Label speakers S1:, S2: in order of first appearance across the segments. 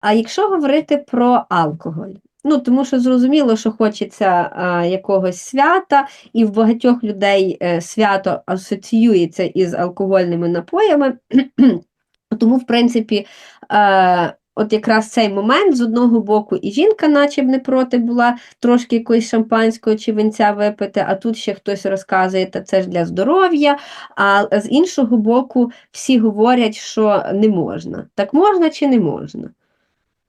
S1: А якщо говорити про алкоголь, ну тому що зрозуміло, що хочеться а, якогось свята, і в багатьох людей е, свято асоціюється із алкогольними напоями, тому, в принципі, е, от якраз цей момент з одного боку, і жінка, наче б не проти була трошки якоїсь шампанського чи винця випити, а тут ще хтось розказує, та це ж для здоров'я. А з іншого боку, всі говорять, що не можна. Так можна чи не можна?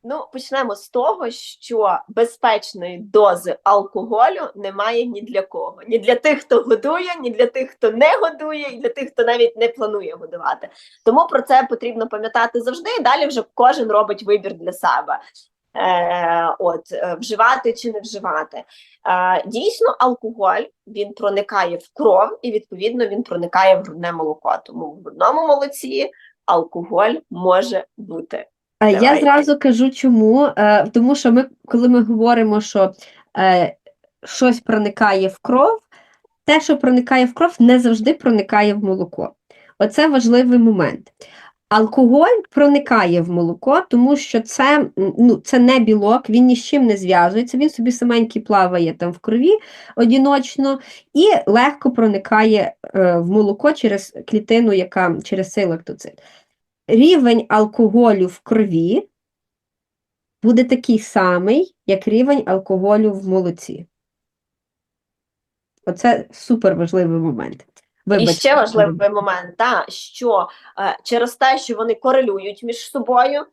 S2: Ну, почнемо з того, що безпечної дози алкоголю немає ні для кого. Ні для тих, хто годує, ні для тих, хто не годує, і для тих, хто навіть не планує годувати. Тому про це потрібно пам'ятати завжди. І далі вже кожен робить вибір для себе. Е, От е, вживати чи не вживати. Е, Дійсно, алкоголь він проникає в кров і відповідно він проникає в грудне молоко. Тому в грудному молоці алкоголь може бути.
S1: Я
S2: Давай.
S1: зразу кажу, чому. Е, Тому що ми, коли ми говоримо, що е, щось проникає в кров, те, що проникає в кров, не завжди проникає в молоко. Оце важливий момент. Алкоголь проникає в молоко, тому що це, ну, це не білок, він ні з чим не зв'язується, він собі саменький плаває там в крові одіночно і легко проникає е, в молоко через клітину, яка через цей лактоцит рівень алкоголю в крові буде такий самий, як рівень алкоголю в молоці. Оце супер важливий момент.
S2: І ще важливий момент, та, що е, через те, що вони корелюють між собою,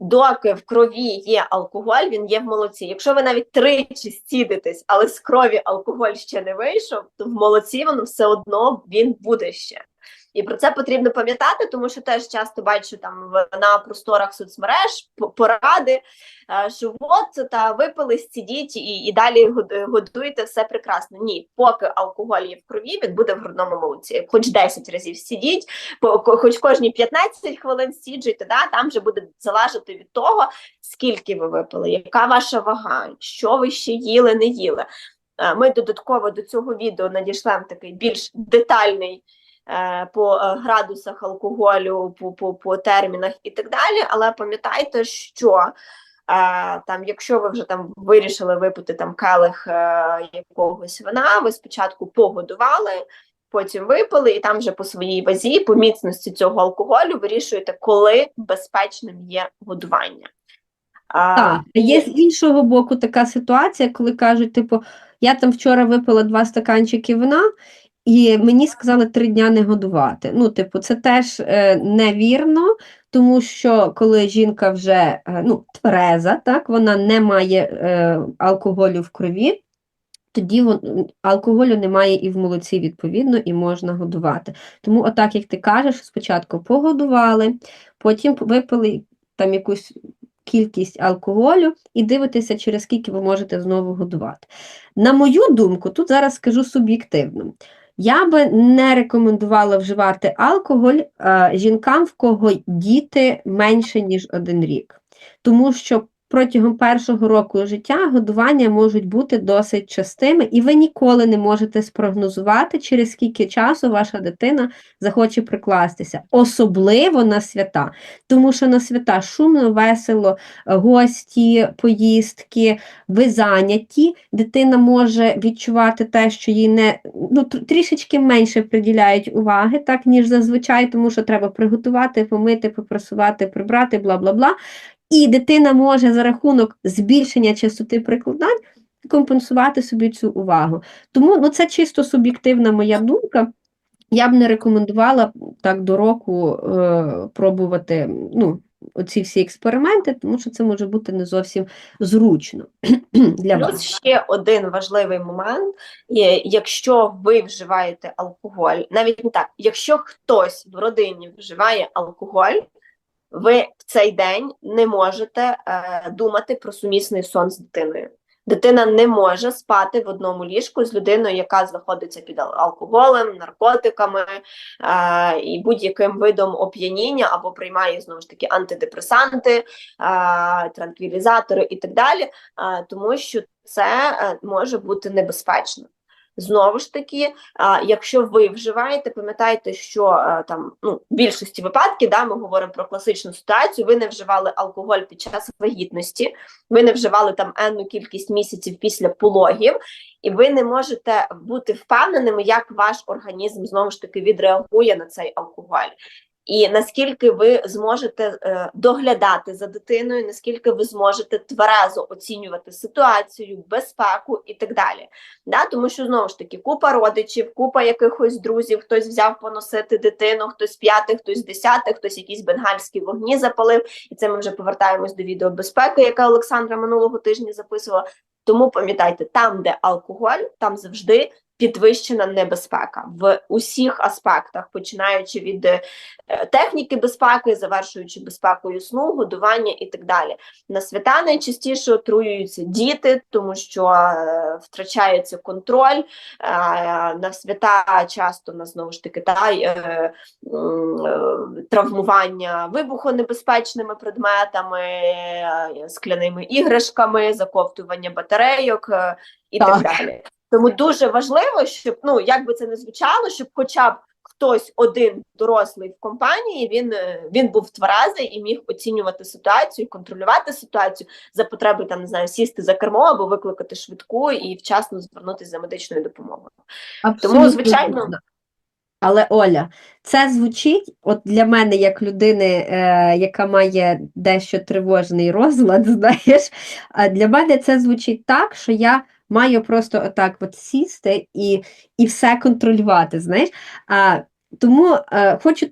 S2: доки в крові є алкоголь, він є в молоці. Якщо ви навіть тричі стідитесь, але з крові алкоголь ще не вийшов, то в молоці воно все одно він буде ще. І про це потрібно пам'ятати, тому що теж часто бачу там на просторах соцмереж поради, е, що от та випили, стідіть і, і далі год- годуєте все прекрасно. Ні, поки алкоголь є в крові, він буде в грудному молоці. Хоч 10 разів стідіть, по- хоч кожні 15 хвилин стіджуйте, да, там вже буде залежати від того, скільки ви випили, яка ваша вага, що ви ще їли, не їли. Е, Ми додатково до цього відео надішлемо такий більш детальний по е, градусах алкоголю, по, по, по термінах і так далі. Але пам'ятайте, що е, там, якщо ви вже там вирішили випити там келих е, якогось вина, ви спочатку погодували. Потім випили, і там вже по своїй вазі, по міцності цього алкоголю вирішуєте, коли безпечним є годування. А,
S1: Так, є з іншого боку така ситуація, коли кажуть, типу, я там вчора випила два стаканчики вина, і мені сказали три дня не годувати. Ну, типу, це теж е, невірно, тому що коли жінка вже е, ну, твереза, так, вона не має е, алкоголю в крові, тоді вон, алкоголю немає і в молоці, відповідно, і можна годувати. Тому, отак, як ти кажеш, спочатку погодували, потім випили там якусь кількість алкоголю і дивитеся, через скільки ви можете знову годувати. На мою думку, тут зараз скажу суб'єктивно. Я би не рекомендувала вживати алкоголь а, жінкам, в кого діти менше, ніж один рік. Тому що протягом першого року життя годування можуть бути досить частими, і ви ніколи не можете спрогнозувати, через скільки часу ваша дитина захоче прикластися, особливо на свята. Тому що на свята шумно, весело, гості, поїздки, ви зайняті, дитина може відчувати те, що їй не ну, трішечки менше приділяють уваги, так, ніж зазвичай, тому що треба приготувати, помити, попрасувати, прибрати, бла бла бла. І дитина може за рахунок збільшення частоти прикладань компенсувати собі цю увагу. Тому ну, це чисто суб'єктивна моя думка. Я б не рекомендувала так до року е, пробувати ну, оці всі експерименти, тому що це може бути не зовсім зручно для
S2: Плюс ще один важливий момент: якщо ви вживаєте алкоголь, навіть не так, якщо хтось в родині вживає алкоголь, ви в цей день не можете е, думати про сумісний сон з дитиною. Дитина не може спати в одному ліжку з людиною, яка знаходиться під ал- алкоголем, наркотиками е, і будь-яким видом оп'яніння або приймає знову ж таки антидепресанти, е, транквілізатори і так далі, е, тому що це е, може бути небезпечно. Знову ж таки, якщо ви вживаєте, пам'ятайте, що там ну, в більшості випадків, да, ми говоримо про класичну ситуацію, ви не вживали алкоголь під час вагітності, ви не вживали там енну кількість місяців після пологів, і ви не можете бути впевненими, як ваш організм знову ж таки відреагує на цей алкоголь. І наскільки ви зможете е, доглядати за дитиною, наскільки ви зможете тверезо оцінювати ситуацію, безпеку і так далі. Да? Тому що знову ж таки купа родичів, купа якихось друзів, хтось взяв поносити дитину, хтось п'ятий, хтось десятий, хтось якісь бенгальські вогні запалив. І це ми вже повертаємось до відеобезпеки, яка Олександра минулого тижня записувала. Тому пам'ятайте, там, де алкоголь, там завжди підвищена небезпека в усіх аспектах, починаючи від е, техніки безпеки, завершуючи безпекою сну, годування і так далі. На свята найчастіше отруюються діти, тому що е, втрачається контроль. Е, на свята часто на знову ж таки та, травмування вибухонебезпечними предметами, скляними іграшками, заковтування батарейок і так,
S1: Так.
S2: далі. Тому дуже важливо, щоб ну як би це не звучало, щоб хоча б хтось один дорослий в компанії він, е, він був тверезий і міг оцінювати ситуацію, контролювати ситуацію за потреби там не знаю, сісти за кермо або викликати швидку і вчасно звернутися за медичною допомогою.
S1: Абсолютно
S2: звичайно-
S1: Але Оля, це звучить от для мене як людини, е, яка має дещо тривожний розлад, знаєш, а для мене це звучить так, що я маю просто отак от сісти і, і все контролювати, знаєш. А, тому е, хочу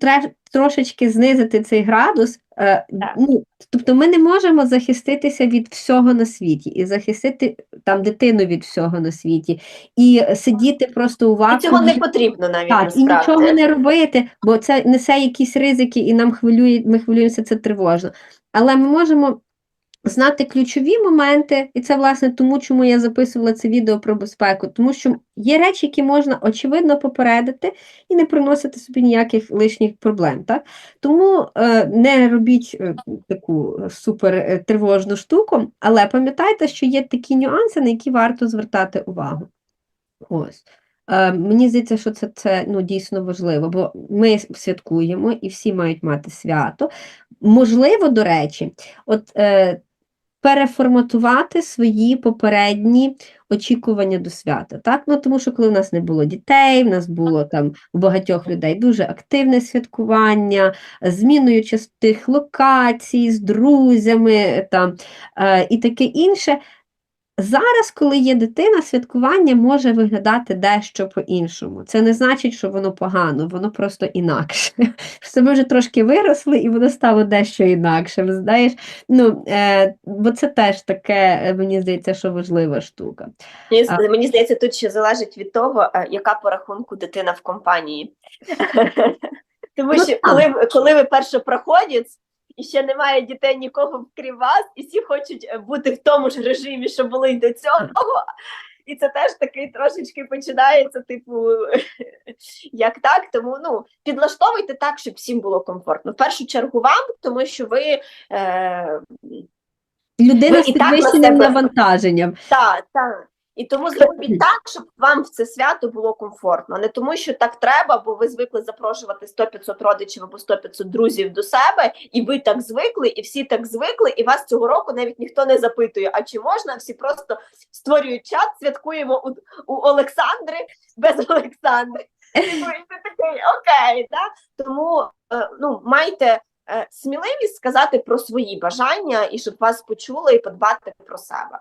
S1: трошечки знизити цей градус. Е,
S2: Так.
S1: ну, тобто ми не можемо захиститися від всього на світі і захистити там дитину від всього на світі, і сидіти просто у
S2: І цього не потрібно навіть
S1: Так, і нічого не робити, бо це несе якісь ризики, і нам хвилює, ми хвилюємося, це тривожно. Але ми можемо знати ключові моменти, і це, власне, тому, чому я записувала це відео про безпеку, тому що є речі, які можна очевидно попередити і не приносити собі ніяких лишніх проблем. Так? Тому е, не робіть е, таку супер е, тривожну штуку, але пам'ятайте, що є такі нюанси, на які варто звертати увагу. Ось. Е, мені здається, що це, це ну, дійсно важливо, бо ми святкуємо і всі мають мати свято. Можливо, до речі, от е, переформатувати свої попередні очікування до свята. Так? Ну, тому що коли в нас не було дітей, в нас було там у багатьох людей дуже активне святкування, зміною частих локацій, з друзями там, е, і таке інше. Зараз, коли є дитина, святкування може виглядати дещо по-іншому. Це не значить, що воно погано, воно просто інакше. Що ми вже трошки виросли, і воно стало дещо інакшим. Знаєш? Ну, е, бо це теж таке, е, мені здається, що важлива штука.
S2: Мені, мені здається, тут ще залежить від того, е, яка по рахунку дитина в компанії. Тому
S1: Ну,
S2: що коли, коли ви першопроходець, і ще немає дітей нікого крім вас, і всі хочуть е, бути в тому ж режимі, що були й до цього. І це теж такий трошечки починається, типу, як так. Тому ну підлаштовуйте так, щоб всім було комфортно. В першу чергу вам, тому що ви е,
S1: Людина
S2: Ви
S1: з підвищеним навантаженням.
S2: Так, так. І тому зробіть так, щоб вам в це свято було комфортно. Не тому, що так треба, бо ви звикли запрошувати 100-500 родичів або 100-500 друзів до себе, і ви так звикли, і всі так звикли, і вас цього року навіть ніхто не запитує, а чи можна, всі просто створюють чат, святкуємо у, у Олександри без Олександри. І ти такий, окей, да? тому е, ну, майте е, сміливість сказати про свої бажання і щоб вас почули і подбати про себе.